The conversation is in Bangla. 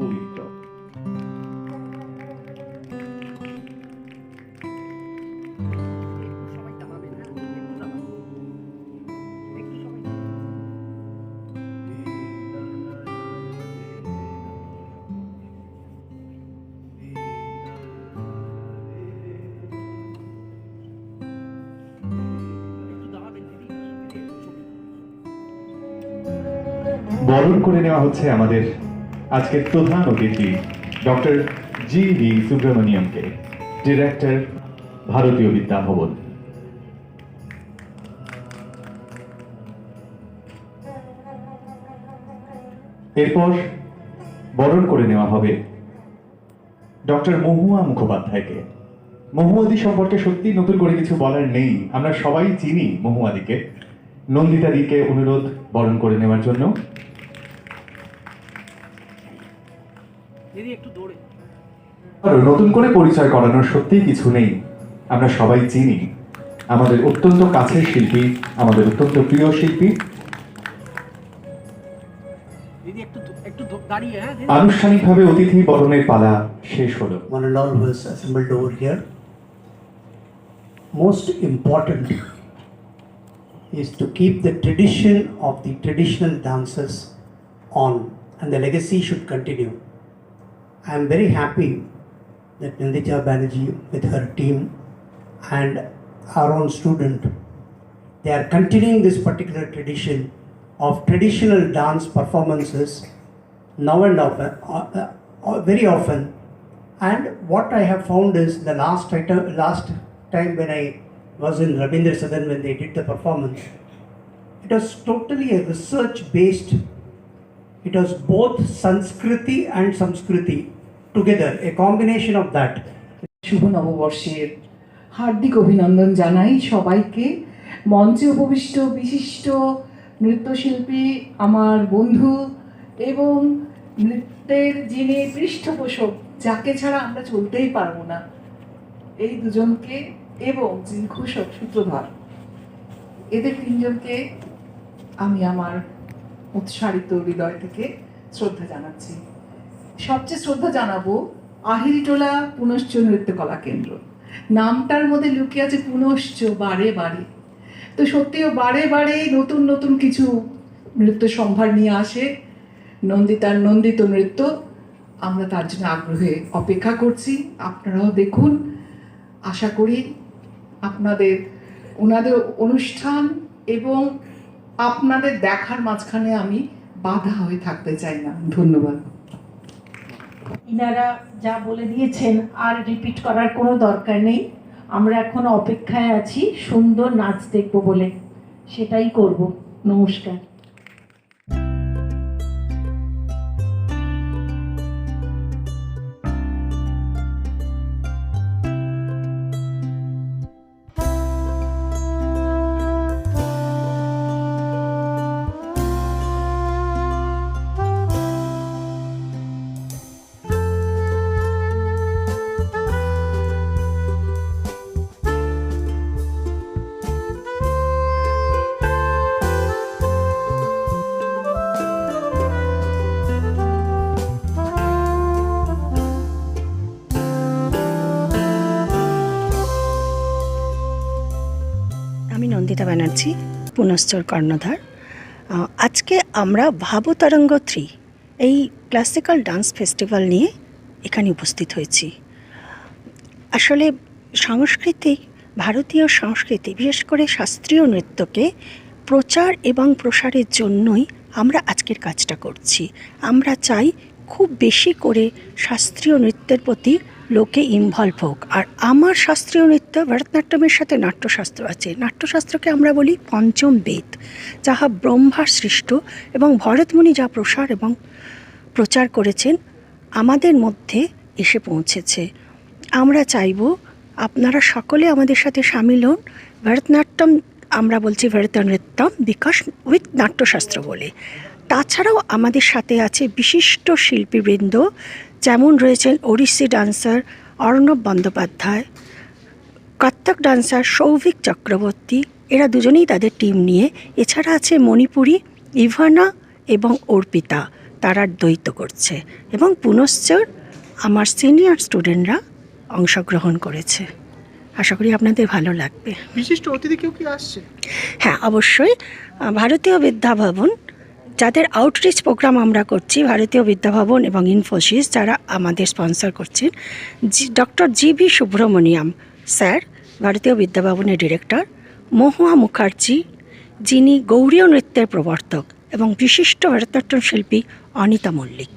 পবিত্র বরণ করে নেওয়া হচ্ছে আমাদের আজকের প্রধান অতিথি, ডক্টর জি ভি সুব্রমণিয়মকে, ডিরেক্টর ভারতীয় বিদ্যা ভবন এরপর বরণ করে নেওয়া হবে ডক্টর মহুয়া মুখোপাধ্যায়কে। মহুয়াদি সম্পর্কে সত্যি নতুন করে কিছু বলার নেই। আমরা সবাই চিনি মহুয়াদিকে। নন্দিতাদিকে অনুরোধ বরণ করে নেওয়ার জন্য। নতুন করে পরিচয় করানোর সত্যিই কিছু নেই আমরা সবাই চিনি আমাদের অত্যন্ত কাছের শিল্পী আমাদের অত্যন্ত প্রিয় শিল্পী দিদি একটু একটু দাঁড়িয়ে হ্যাঁ দিদি আনুষ্ঠানিকভাবে অতিথি বরণের পালা শেষ হলো one and all who assembled over here. Most important is to keep the tradition of the traditional dances on and the legacy should continue. I am very happy that Nandita Banerjee with her team and our own student, they are continuing this particular tradition of traditional dance performances now and often, uh, uh, uh, very often and what I have found is the last last time when I was in Rabindra Sadan when they did the performance, it was totally a research based. It was both Sanskriti and Samskriti together, a combination of that. শুভ নববর্ষের হার্দিক অভিনন্দন জানাই সবাইকে মঞ্চে উপবিষ্ট বিশিষ্ট নৃত্যশিল্পী আমার বন্ধু এবং নৃত্যের যিনি পৃষ্ঠপোষক যাকে ছাড়া আমরা চলতেই পারব না এই দুজনকে এবং যিনি ঘোষক সূত্রধর এদের তিনজনকে আমি আমার উৎসারিত হৃদয় থেকে শ্রদ্ধা জানাচ্ছি। সবচেয়ে শ্রদ্ধা জানাব আহিরিটোলা পুনশ্চ নৃত্যকলা কেন্দ্র। নামটার মধ্যে লুকিয়ে আছে পুনশ্চ বারে বারে। তো সত্যিও বারে বারে নতুন নতুন কিছু নৃত্য সম্ভার নিয়ে আসে। নন্দিতার নন্দিত নৃত্য আমরা তার জন্য আগ্রহে অপেক্ষা করছি। আপনারাও দেখুন। আশা করি আপনাদের, ওনাদের অনুষ্ঠান এবং আপনাদের দেখার মাঝখানে আমি বাধা হয়ে থাকতে চাই না। ধন্যবাদ। ইনারা যা বলে দিয়েছেন আর রিপিট করার কোনো দরকার নেই। আমরা এখন অপেক্ষায় আছি, সুন্দর নাচ দেখব বলে। সেটাই করব। নমস্কার। নন্দিতা ব্যানার্জি পুনশ্চর কর্ণধার আজকে আমরা ভাবতরঙ্গ থ্রি এই ক্লাসিক্যাল ডান্স ফেস্টিভ্যাল নিয়ে এখানে উপস্থিত হয়েছি। আসলে সংস্কৃতি ভারতীয় সংস্কৃতি, বিশেষ করে শাস্ত্রীয় নৃত্যকে প্রচার এবং প্রসারের জন্যই আমরা আজকের কাজটা করছি। আমরা চাই খুব বেশি করে শাস্ত্রীয় নৃত্যের প্রতি লোকে ইনভলভ হোক। আর আমার শাস্ত্রীয় নৃত্য, ভরতনাট্যমের সাথে নাট্যশাস্ত্র আছে। নাট্যশাস্ত্রকে আমরা বলি পঞ্চম বেদ, যাহা ব্রহ্মার সৃষ্ট এবং ভরতমুনি যা প্রসার এবং প্রচার করেছেন, আমাদের মধ্যে এসে পৌঁছেছে। আমরা চাইব আপনারা সকলে আমাদের সাথে সামিল হন। ভরতনাট্যম, আমরা বলছি ভরতনৃত্যম বিকাশ উইথ নাট্যশাস্ত্র বলে। তাছাড়াও আমাদের সাথে আছে বিশিষ্ট শিল্পীবৃন্দ যেমন রয়েছেন ওড়িশি ডান্সার অর্ণব বন্দ্যোপাধ্যায় কত্থক ডান্সার সৌভিক চক্রবর্তী এরা দুজনেই তাদের টিম নিয়ে। এছাড়া আছে মণিপুরী ইভানা এবং অর্পিতা। তারা দ্বৈত করছে এবং পুনশ্চর আমার সিনিয়র স্টুডেন্টরা অংশগ্রহণ করেছে। আশা করি আপনাদের ভালো লাগবে। বিশিষ্ট অতিথি কেউ কি আসছে? হ্যাঁ অবশ্যই। ভারতীয় বিদ্যাভবন যাদের আউটরিচ প্রোগ্রাম আমরা করছি, ভারতীয় বিদ্যাভবন এবং ইনফোসিস যারা আমাদের স্পন্সর করছেন doctor G V Subramaniam sir Bharatiya বিদ্যাভবনের director মহুয়া মুখার্জি, যিনি গৌরীয় নৃত্যের প্রবর্তক এবং বিশিষ্ট ভারতনাট্যম শিল্পী অনিতা মল্লিক।